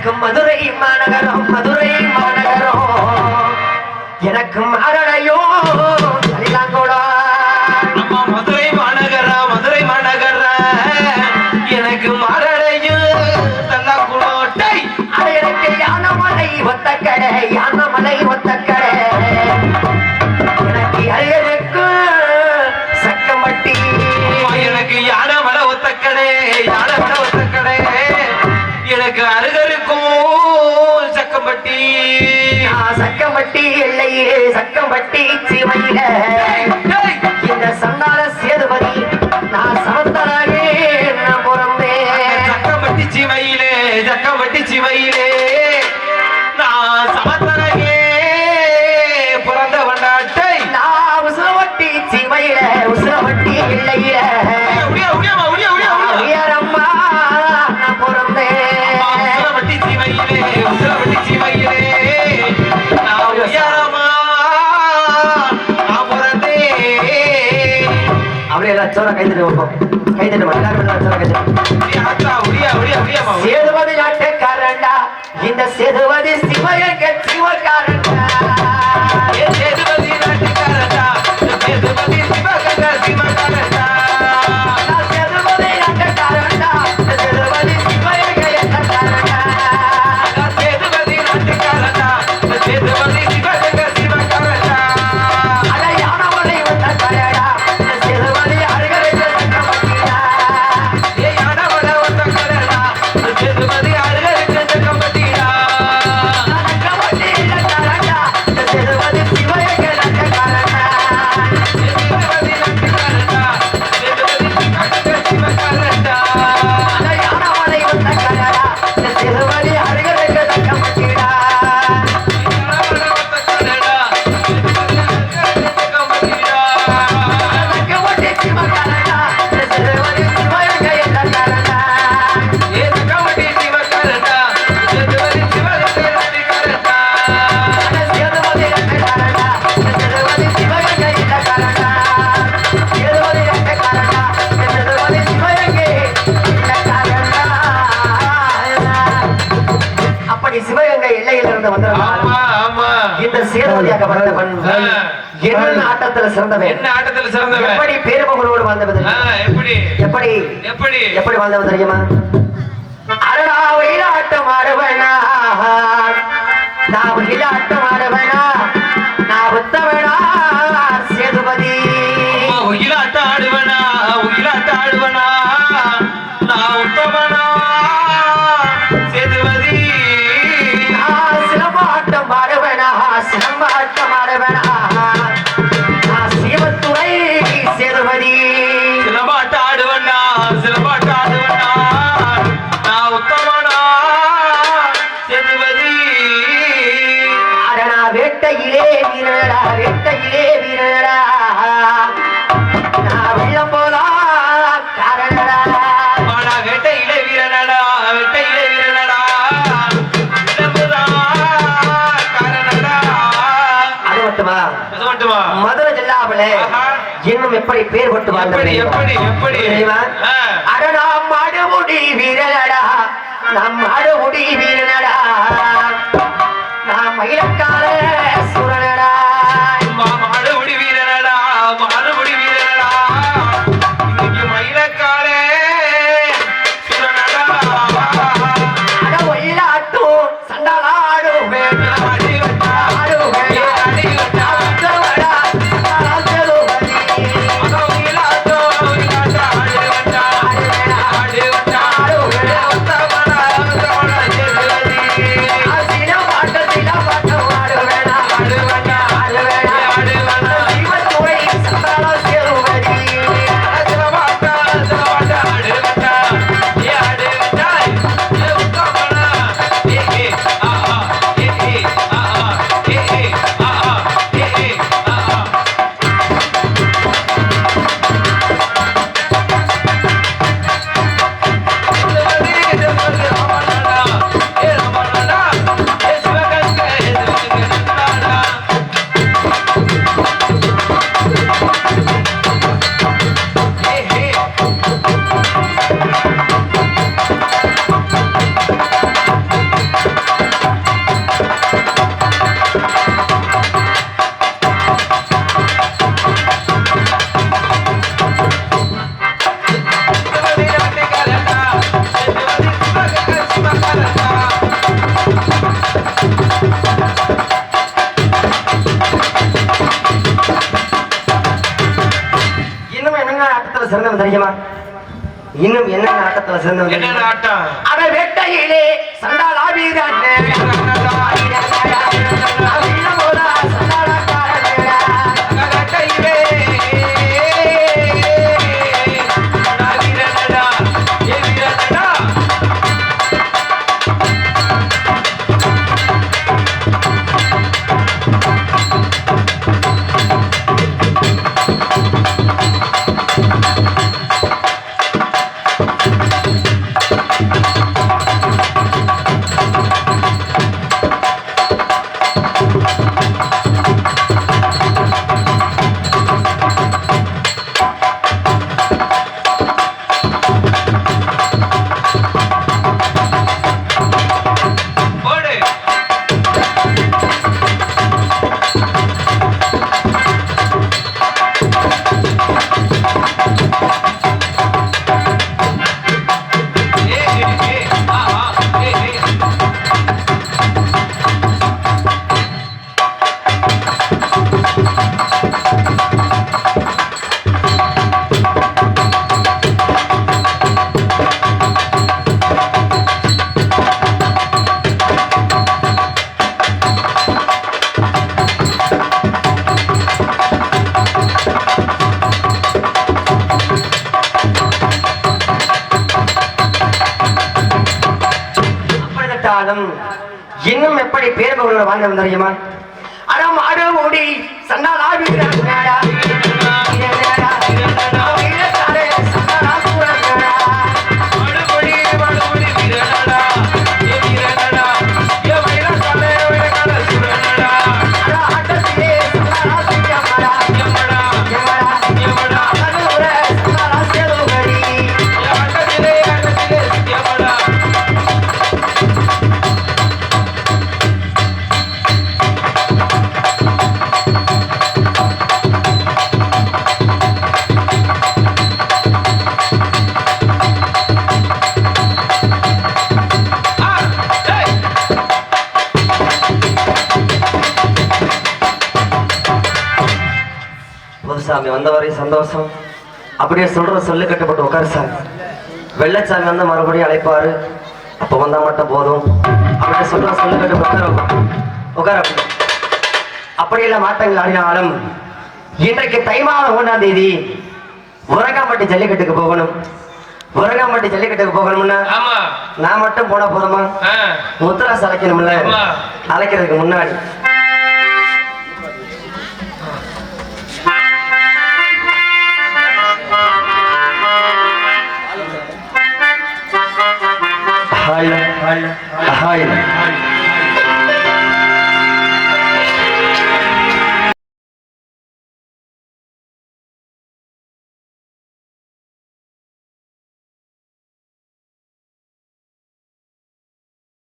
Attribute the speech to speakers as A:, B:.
A: மதுரை மாநகரம் மதுரை
B: சக்கம்பட்டி
A: எல்லையிலே
B: சக்கம்பட்டி சிவையில
A: அச்சோட கை தட்டு வைப்போம் கை தட்டு எல்லாரும்
B: அச்சோட கை தட்டு
A: சேதுபதி நாட்டுக்காரண்டா இந்த சேதுபதி சிவக சிவக்கார எல்லையிலிருந்து
B: வந்திருந்தார்
A: இந்த சேதுபதியாக்கப்பட்ட பெண். என்ன ஆட்டத்துல சிறந்தவன்?
B: என்ன ஆட்டத்துல சிறந்தவன்?
A: எப்படி பேரமகளோடு வாழ்ந்தவன்
B: எப்படி?
A: எப்படி?
B: எப்படி?
A: எப்படி வாழ்ந்தவன் தெரியுமா? அரணா ஆட்டம் அருவனா நான் வயிலாட்டம்
B: ஆட அல்லவா
A: மதுரை ஜில்லாவிலே இன்னும் எப்படி பேர் போட்டு வாழ்ந்தது மடுமுடி வீரனடா நம் மடுமுடி வீரனடா சிறந்தவன் தெரியுமா? இன்னும் என்னென்ன ஆட்டத்துல சிறந்தவன்
B: என்ன
A: தெரியுமா?
B: ஆட்டம்?
A: அட வேட்டையிலே வீரன் அப்படிப்பட்டாலும் இன்னும் எப்படி பேர் வாழ்ந்து வாழ்ந்தவன் தெரியுமா? அடம் சண்டால் மூடி புதுசாமி வந்தவரை சந்தோஷம். அப்படியே சொல்ற சொல்லு கட்டுப்பட்டு உட்காரு சாமி. வெள்ளச்சாமி வந்து மறுபடியும் அழைப்பாரு. அப்ப வந்தா மட்டும் போதும். அப்படியே சொல்ற சொல்லு கட்டுப்பட்டு உட்காரு. அப்படியெல்லாம் மாற்றங்கள் ஆடினாலும் இன்றைக்கு தை மாதம் ஒன்றாம் தேதி உரங்காம்பட்டி ஜல்லிக்கட்டுக்கு போகணும். உரங்காம்பட்டி ஜல்லிக்கட்டுக்கு போகணும்னா நான் மட்டும் போனா போதுமா?
B: ஆ.
A: முத்துராசு அழைக்கணும்ல. அழைக்கிறதுக்கு முன்னாடி. high, high, high,